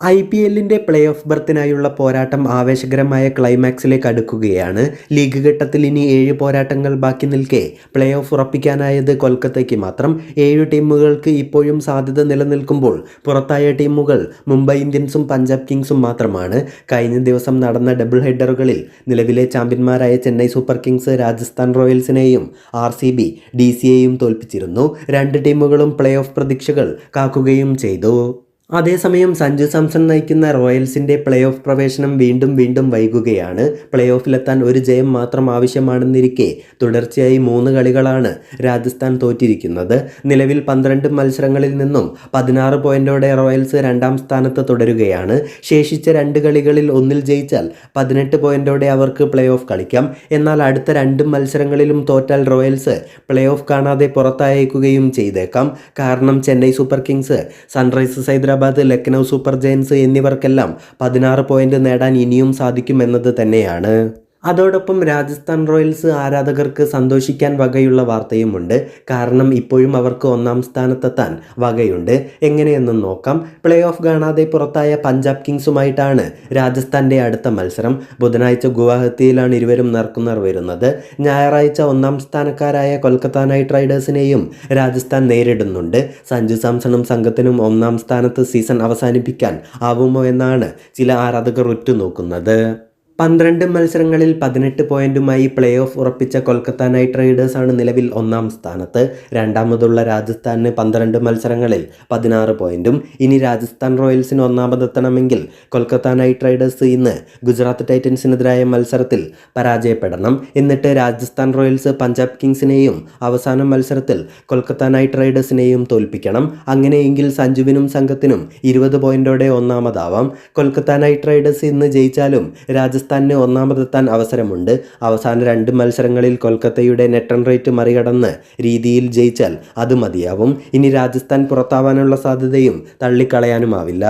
I P എല്ലിന്റെ play off ബർത്തിനായുള്ള പോരാട്ടം ആവേശകരമായ ക്ലൈമാക്സിലേക്ക് അടുക്കുകയാണ്. ലീഗ് ഘട്ടത്തിൽ ഇനി ഏഴ് പോരാട്ടങ്ങൾ ബാക്കി നിൽക്കെ. പ്ലേ ഓഫ് ഉറപ്പിക്കാനായത് കൊൽക്കത്തയ്ക്ക് മാത്രം. ഏഴ് ടീമുകൾക്ക് ഇപ്പോഴും സാധ്യത നിലനിൽക്കുമ്പോൾ പുറത്തായ ടീമുകൾ മുംബൈ ഇന്ത്യൻസും പഞ്ചാബ് കിങ്സും മാത്രമാണ്. കഴിഞ്ഞ ദിവസം നടന്ന ഡബിൾ ഹെഡറുകളിൽ നിലവിലെ ചാമ്പ്യന്മാരായ ചെന്നൈ സൂപ്പർ കിങ്സ് രാജസ്ഥാൻ റോയൽസിനെയും ആർ സി ബി ഡി സിയെയും തോൽപ്പിച്ചിരുന്നു. രണ്ട് ടീമുകളും പ്ലേ ഓഫ് പ്രതീക്ഷകൾ കാക്കുകയും ചെയ്തു. അതേസമയം സഞ്ജു സാംസൺ നയിക്കുന്ന റോയൽസിന്റെ പ്ലേ ഓഫ് പ്രവേശനം വീണ്ടും വീണ്ടും വൈകുകയാണ്. പ്ലേ ഓഫിലെത്താൻ ഒരു ജയം മാത്രം ആവശ്യമാണെന്നിരിക്കെ തുടർച്ചയായി മൂന്ന് കളികളാണ് രാജസ്ഥാൻ തോറ്റിരിക്കുന്നത്. നിലവിൽ പന്ത്രണ്ട് മത്സരങ്ങളിൽ നിന്നും പതിനാറ് പോയിന്റോടെ റോയൽസ് രണ്ടാം സ്ഥാനത്ത് തുടരുകയാണ്. ശേഷിച്ച രണ്ട് കളികളിൽ ഒന്നിൽ ജയിച്ചാൽ പതിനെട്ട് പോയിന്റോടെ അവർക്ക് പ്ലേ ഓഫ് കളിക്കാം. എന്നാൽ അടുത്ത രണ്ട് മത്സരങ്ങളിലും തോറ്റാൽ റോയൽസ് പ്ലേ ഓഫ് കാണാതെ പുറത്തായേക്കുകയും ചെയ്തേക്കാം. കാരണം Chennai Super Kings Sunrisers Hyderabad Lucknow Super Giants എന്നിവർക്കെല്ലാം പതിനാറ് പോയിന്റ് നേടാൻ ഇനിയും സാധിക്കുമെന്നത് തന്നെയാണ്. അതോടൊപ്പം രാജസ്ഥാൻ റോയൽസ് ആരാധകർക്ക് സന്തോഷിക്കാൻ വകയുള്ള വാർത്തയുമുണ്ട്. കാരണം ഇപ്പോഴും അവർക്ക് ഒന്നാം സ്ഥാനത്തെത്താൻ വകയുണ്ട്. എങ്ങനെയെന്നും നോക്കാം. പ്ലേ ഓഫ് കാണാതെ പുറത്തായ പഞ്ചാബ് കിങ്സുമായിട്ടാണ് രാജസ്ഥാന്റെ അടുത്ത മത്സരം. ബുധനാഴ്ച ഗുവാഹത്തിയിലാണ് ഇരുവരും നേർക്കുനേർ വരുന്നത്. ഞായറാഴ്ച ഒന്നാം സ്ഥാനക്കാരായ കൊൽക്കത്ത നൈറ്റ് റൈഡേഴ്സിനെയും രാജസ്ഥാൻ നേരിടുന്നുണ്ട്. സഞ്ജു സാംസണും സംഘത്തിനും ഒന്നാം സ്ഥാനത്ത് സീസൺ അവസാനിപ്പിക്കാൻ ആവുമോ എന്നാണ് ചില ആരാധകർ ഉറ്റുനോക്കുന്നത്. പന്ത്രണ്ട് മത്സരങ്ങളിൽ പതിനെട്ട് പോയിന്റുമായി പ്ലേ ഓഫ് ഉറപ്പിച്ച കൊൽക്കത്ത നൈറ്റ് റൈഡേഴ്സാണ് നിലവിൽ ഒന്നാം സ്ഥാനത്ത്. രണ്ടാമതുള്ള രാജസ്ഥാന് പന്ത്രണ്ട് മത്സരങ്ങളിൽ പതിനാറ് പോയിന്റും. ഇനി രാജസ്ഥാൻ റോയൽസിന് ഒന്നാമതെത്തണമെങ്കിൽ കൊൽക്കത്ത നൈറ്റ് റൈഡേഴ്സ് ഇന്ന് ഗുജറാത്ത് ടൈറ്റൻസിനെതിരായ മത്സരത്തിൽ പരാജയപ്പെടണം. എന്നിട്ട് രാജസ്ഥാൻ റോയൽസ് പഞ്ചാബ് കിങ്സിനെയും അവസാന മത്സരത്തിൽ കൊൽക്കത്ത നൈറ്റ് റൈഡേഴ്സിനെയും തോൽപ്പിക്കണം. അങ്ങനെയെങ്കിൽ സഞ്ജുവിനും സംഘത്തിനും ഇരുപത് പോയിന്റോടെ ഒന്നാമതാവാം. കൊൽക്കത്ത നൈറ്റ് റൈഡേഴ്സ് ഇന്ന് ജയിച്ചാലും രാജസ്ഥാനിന് ഒന്നാമതെത്താൻ അവസരമുണ്ട്. അവസാന രണ്ട് മത്സരങ്ങളിൽ കൊൽക്കത്തയുടെ നെറ്റ് റൺ റേറ്റ് മറികടന്ന് രീതിയിൽ ജയിച്ചാൽ അത് മതിയാവും. ഇനി രാജസ്ഥാൻ പുറത്താവാനുള്ള സാധ്യതയും തള്ളിക്കളയാനുമാവില്ല.